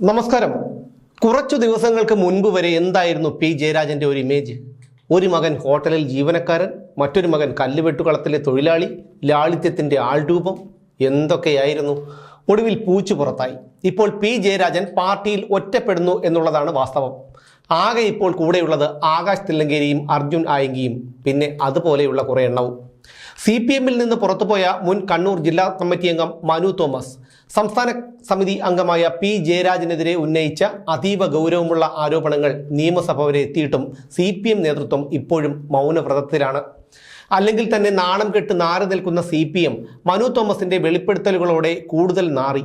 നമസ്കാരം. കുറച്ചു ദിവസങ്ങൾക്ക് മുൻപ് വരെ എന്തായിരുന്നു പി. ജയരാജന്റെ ഒരു ഇമേജ് ഒരു മകൻ ഹോട്ടലിൽ ജീവനക്കാരൻ മറ്റൊരു മകൻ കല്ലുവെട്ടുകളത്തിലെ തൊഴിലാളി ലാളിത്യത്തിന്റെ ആൾരൂപം എന്തൊക്കെയായിരുന്നു? ഒടുവിൽ പൂച്ചു പുറത്തായി. ഇപ്പോൾ പി. ജയരാജൻ പാർട്ടിയിൽ ഒറ്റപ്പെടുന്നു എന്നുള്ളതാണ് വാസ്തവം. ആകെ ഇപ്പോൾ കൂടെയുള്ളത് ആകാശ് തില്ലങ്കേരിയും അർജുൻ ആയങ്കിയും പിന്നെ അതുപോലെയുള്ള കുറേ എണ്ണവും. സി പി എമ്മിൽ നിന്ന് പുറത്തുപോയ മുൻ കണ്ണൂർ ജില്ലാ കമ്മിറ്റി അംഗം മനു തോമസ് സംസ്ഥാന സമിതി അംഗമായ പി ജയരാജനെതിരെ ഉന്നയിച്ച അതീവ ഗൗരവമുള്ള ആരോപണങ്ങൾ നിയമസഭ വരെ എത്തിയിട്ടും സി പി എം നേതൃത്വം ഇപ്പോഴും മൗനവ്രതത്തിലാണ്. അല്ലെങ്കിൽ തന്നെ നാണം കെട്ട് നാറി നിൽക്കുന്ന സി പി എം മനു തോമസിന്റെ വെളിപ്പെടുത്തലുകളോടെ കൂടുതൽ നാറി.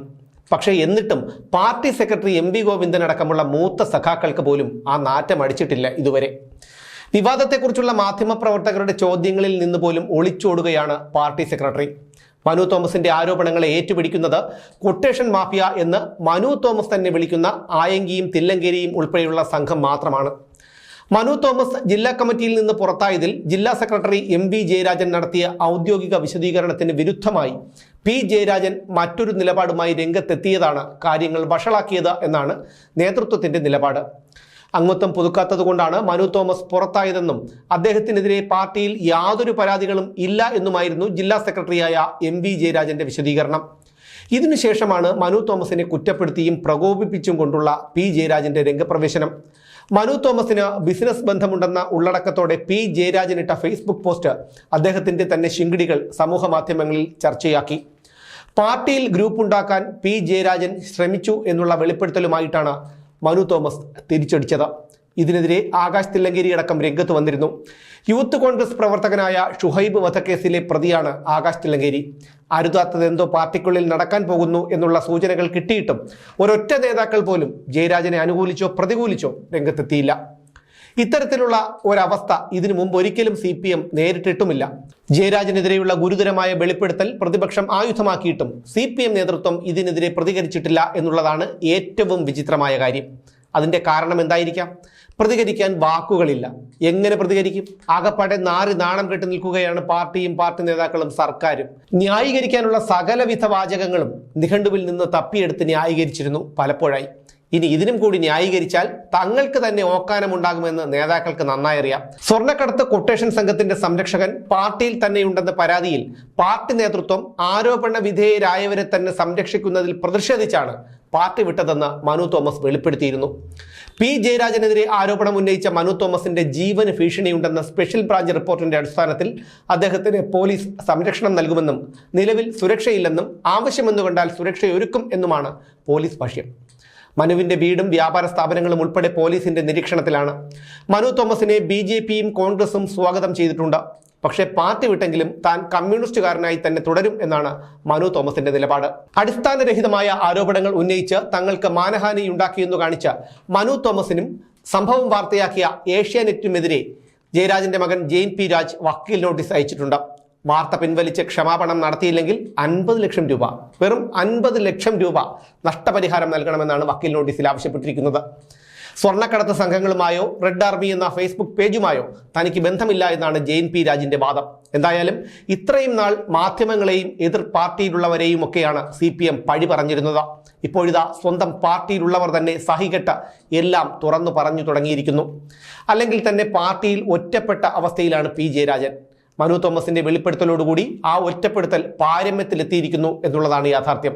പക്ഷേ എന്നിട്ടും party secretary M V Govindan അടക്കമുള്ള മൂത്ത സഖാക്കൾക്ക് പോലും ആ നാറ്റം അടിച്ചിട്ടില്ല ഇതുവരെ. വിവാദത്തെക്കുറിച്ചുള്ള മാധ്യമപ്രവർത്തകരുടെ ചോദ്യങ്ങളിൽ നിന്ന് പോലും ഒളിച്ചോടുകയാണ് പാർട്ടി സെക്രട്ടറി. മനു തോമസിന്റെ ആരോപണങ്ങളെ ഏറ്റുപിടിക്കുന്നത് കൊട്ടേഷൻ മാഫിയ എന്ന് മനു തോമസ് തന്നെ വിളിക്കുന്ന ആയങ്കിയും തില്ലങ്കേരിയും ഉൾപ്പെടെയുള്ള സംഘം മാത്രമാണ്. മനു തോമസ് ജില്ലാ കമ്മിറ്റിയിൽ നിന്ന് പുറത്തായതിൽ ജില്ലാ സെക്രട്ടറി എം വി ജയരാജൻ നടത്തിയ ഔദ്യോഗിക വിശദീകരണത്തിന് വിരുദ്ധമായി പി ജയരാജൻ മറ്റൊരു നിലപാടുമായി രംഗത്തെത്തിയതാണ് കാര്യങ്ങൾ വഷളാക്കിയത് എന്നാണ് നേതൃത്വത്തിന്റെ നിലപാട്. അംഗത്വം പുതുക്കാത്തതുകൊണ്ടാണ് മനു തോമസ് പുറത്തായതെന്നും അദ്ദേഹത്തിനെതിരെ പാർട്ടിയിൽ യാതൊരു പരാതികളും ഇല്ല എന്നുമായിരുന്നു ജില്ലാ സെക്രട്ടറിയായ എം വി ജയരാജന്റെ വിശദീകരണം. ഇതിനുശേഷമാണ് മനു തോമസിനെ കുറ്റപ്പെടുത്തിയും പ്രകോപിപ്പിച്ചും കൊണ്ടുള്ള പി ജയരാജന്റെ രംഗപ്രവേശനം. മനു തോമസിന് ബിസിനസ് ബന്ധമുണ്ടെന്ന ഉള്ളടക്കത്തോടെ പി ജയരാജൻ ഇട്ട ഫേസ്ബുക്ക് പോസ്റ്റ് അദ്ദേഹത്തിന്റെ തന്നെ ശിങ്കിടികൾ സമൂഹ മാധ്യമങ്ങളിൽ ചർച്ചയാക്കി. പാർട്ടിയിൽ ഗ്രൂപ്പ് ഉണ്ടാക്കാൻ പി ജയരാജൻ ശ്രമിച്ചു എന്നുള്ള വെളിപ്പെടുത്തലുമായിട്ടാണ് മനു തോമസ് തിരിച്ചടിച്ചത്. ഇതിനെതിരെ ആകാശ് തില്ലങ്കേരി അടക്കം രംഗത്ത് വന്നിരുന്നു. യൂത്ത് കോൺഗ്രസ് പ്രവർത്തകനായ ഷുഹൈബ് വധക്കേസിലെ പ്രതിയാണ് ആകാശ് തില്ലങ്കേരി അരുതാത്തതെന്തോ പാർട്ടിക്കുള്ളിൽ നടക്കാൻ പോകുന്നു എന്നുള്ള സൂചനകൾ കിട്ടിയിട്ടും ഒരൊറ്റ നേതാക്കൾ പോലും ജയരാജനെ അനുകൂലിച്ചോ പ്രതികൂലിച്ചോ രംഗത്തെത്തിയില്ല. ഇത്തരത്തിലുള്ള ഒരവസ്ഥ ഇതിനു മുമ്പ് ഒരിക്കലും സി പി എം നേരിട്ടിട്ടുമില്ല. ജയരാജനെതിരെയുള്ള ഗുരുതരമായ വെളിപ്പെടുത്തൽ പ്രതിപക്ഷം ആയുധമാക്കിയിട്ടും സി പി എം നേതൃത്വം ഇതിനെതിരെ പ്രതികരിച്ചിട്ടില്ല എന്നുള്ളതാണ് ഏറ്റവും വിചിത്രമായ കാര്യം. അതിന്റെ കാരണം എന്തായിരിക്കാം? പ്രതികരിക്കാൻ വാക്കുകളില്ല. എങ്ങനെ പ്രതികരിക്കും? ആകപ്പാടെ നാറി നാണം കെട്ടി നിൽക്കുകയാണ് പാർട്ടിയും പാർട്ടി നേതാക്കളും സർക്കാരും. ന്യായീകരിക്കാനുള്ള സകലവിധ വാചകങ്ങളും നിഘണ്ടുവിൽ നിന്ന് തപ്പിയെടുത്ത് ന്യായീകരിച്ചിരുന്നു പലപ്പോഴായി. ഇനി ഇതിനും കൂടി ന്യായീകരിച്ചാൽ തങ്ങൾക്ക് തന്നെ ഓക്കാനമുണ്ടാകുമെന്ന് നേതാക്കൾക്ക് നന്നായി അറിയാം. സ്വർണക്കടത്ത് കൊട്ടേഷൻ സംഘത്തിന്റെ സംരക്ഷകൻ പാർട്ടിയിൽ തന്നെയുണ്ടെന്ന പരാതിയിൽ പാർട്ടി നേതൃത്വം ആരോപണ വിധേയരായവരെ തന്നെ സംരക്ഷിക്കുന്നതിൽ പ്രതിഷേധിച്ചാണ് പാർട്ടി വിട്ടതെന്ന് മനു തോമസ് വെളിപ്പെടുത്തിയിരുന്നു. പി ജയരാജനെതിരെ ആരോപണം ഉന്നയിച്ച മനു തോമസിന്റെ ജീവന് ഭീഷണിയുണ്ടെന്ന സ്പെഷ്യൽ ബ്രാഞ്ച് റിപ്പോർട്ടിന്റെ അടിസ്ഥാനത്തിൽ അദ്ദേഹത്തിന് പോലീസ് സംരക്ഷണം നൽകുമെന്നും നിലവിൽ സുരക്ഷയില്ലെന്നും ആവശ്യമെന്നു കണ്ടാൽ സുരക്ഷയൊരുക്കും എന്നുമാണ് പോലീസ് ഭാഷ്യം. മനുവിന്റെ വീടും വ്യാപാര സ്ഥാപനങ്ങളും ഉൾപ്പെടെ പോലീസിന്റെ നിരീക്ഷണത്തിലാണ്. മനു തോമസിനെ ബി ജെ പിയും കോൺഗ്രസും സ്വാഗതം ചെയ്തിട്ടുണ്ട്. പക്ഷേ പാർട്ടി വിട്ടെങ്കിലും താൻ കമ്മ്യൂണിസ്റ്റുകാരനായി തന്നെ തുടരും എന്നാണ് മനു തോമസിന്റെ നിലപാട്. അടിസ്ഥാനരഹിതമായ ആരോപണങ്ങൾ ഉന്നയിച്ച് തങ്ങൾക്ക് മാനഹാനി ഉണ്ടാക്കിയെന്ന് കാണിച്ച മനു തോമസിനും സംഭവം വാർത്തയാക്കിയ ഏഷ്യാനെറ്റിനുമെതിരെ ജയരാജന്റെ മകൻ ജെയിൻ പി രാജ് വക്കീൽ നോട്ടീസ് അയച്ചിട്ടുണ്ട്. വാർത്ത പിൻവലിച്ച് ക്ഷമാപണം നടത്തിയില്ലെങ്കിൽ അൻപത് ലക്ഷം രൂപ വെറും അൻപത് ലക്ഷം രൂപ നഷ്ടപരിഹാരം നൽകണമെന്നാണ് വക്കീൽ നോട്ടീസിൽ ആവശ്യപ്പെട്ടിരിക്കുന്നത്. സ്വർണക്കടത്ത് സംഘങ്ങളുമായോ റെഡ് ആർമി എന്ന ഫേസ്ബുക്ക് പേജുമായോ തനിക്ക് ബന്ധമില്ല എന്നാണ് ജെയിൻ പി രാജിന്റെ വാദം. എന്തായാലും ഇത്രയും നാൾ മാധ്യമങ്ങളെയും എതിർ പാർട്ടിയിലുള്ളവരെയും ഒക്കെയാണ് സി പി എം പഴി പറഞ്ഞിരുന്നത്. ഇപ്പോഴിതാ സ്വന്തം പാർട്ടിയിലുള്ളവർ തന്നെ സഹികെട്ട് എല്ലാം തുറന്നു പറഞ്ഞു തുടങ്ങിയിരിക്കുന്നു. അല്ലെങ്കിൽ തന്നെ പാർട്ടിയിൽ ഒറ്റപ്പെട്ട അവസ്ഥയിലാണ് പി ജയരാജൻ. മനു തോമസിന്റെ വെളിപ്പെടുത്തലോടുകൂടി ആ ഒറ്റപ്പെടുത്തൽ പാരമ്യത്തിലെത്തിയിരിക്കുന്നു എന്നുള്ളതാണ് യാഥാർത്ഥ്യം.